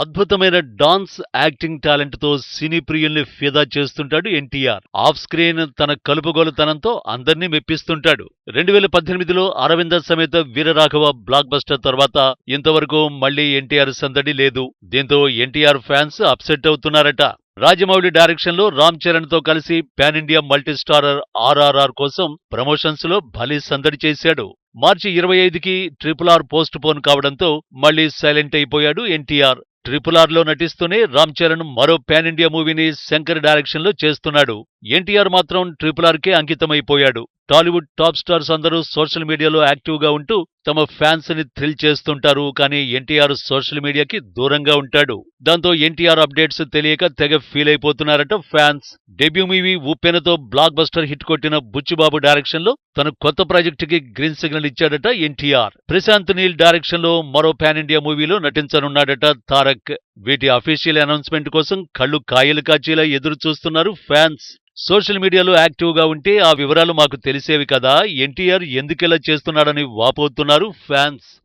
అద్భుతమైన dance acting టాలెంట్తో సినీ ప్రియుల్ని ఫిదా చేస్తుంటాడు ఎన్టీఆర్. ఆఫ్ స్క్రీన్ తన కలుపుగోలుతనంతో అందర్నీ మెప్పిస్తుంటాడు. రెండు వేల పద్దెనిమిదిలో అరవింద సమేత వీరరాఘవ బ్లాక్ బస్టర్ తర్వాత ఇంతవరకు మళ్ళీ ఎన్టీఆర్ సందడి లేదు. దీంతో ఎన్టీఆర్ ఫ్యాన్స్ అప్సెట్ అవుతున్నారట. రాజమౌళి డైరెక్షన్లో రామ్ చరణ్తో కలిసి పాన్ ఇండియా మల్టీస్టారర్ ఆర్ఆర్ఆర్ కోసం ప్రమోషన్స్లో భలే సందడి చేశాడు. మార్చి ఇరవై ఐదుకి ట్రిపుల్ ఆర్ పోస్ట్ పోన్ కావడంతో మళ్ళీ సైలెంట్ అయిపోయాడు ఎన్టీఆర్. ట్రిపుల్ ఆర్లో నటిస్తూనే రామ్ చరణ్ మరో పాన్ ఇండియా మూవీని శంకర్ డైరెక్షన్లో చేస్తున్నాడు. ఎన్టీఆర్ మాత్రం ట్రిపుల్ ఆర్కే అంకితమైపోయాడు. టాలీవుడ్ టాప్ స్టార్స్ అందరూ సోషల్ మీడియాలో యాక్టివ్గా ఉంటూ తమ ఫ్యాన్స్ని థ్రిల్ చేస్తుంటారు కానీ ఎన్టీఆర్ సోషల్ మీడియాకి దూరంగా ఉంటాడు. దాంతో ఎన్టీఆర్ అప్డేట్స్ తెలియక తెగ ఫీల్ అయిపోతున్నారట ఫ్యాన్స్. డెబ్యూ మూవీ ఉప్పెనతో బ్లాక్ బస్టర్ హిట్ కొట్టిన బుచ్చిబాబు డైరెక్షన్లో తన కొత్త ప్రాజెక్ట్కి గ్రీన్ సిగ్నల్ ఇచ్చాడట ఎన్టీఆర్. ప్రశాంత్ నీల్ డైరెక్షన్లో మరో పాన్ ఇండియా మూవీలో నటించనున్నాడట తారక్. వీటి అఫీషియల్ అనౌన్స్మెంట్ కోసం కళ్ళు కాయలు కాచేలా ఎదురు చూస్తున్నారు ఫ్యాన్స్. సోషల్ మీడియాలో యాక్టివ్గా ఉంటే ఆ వివరాలు మాకు తెలిసేవి కదా. ఎన్టీఆర్ ఎందుకిలా చేస్తున్నాడని వాపోతున్నారు ఫ్యాన్స్.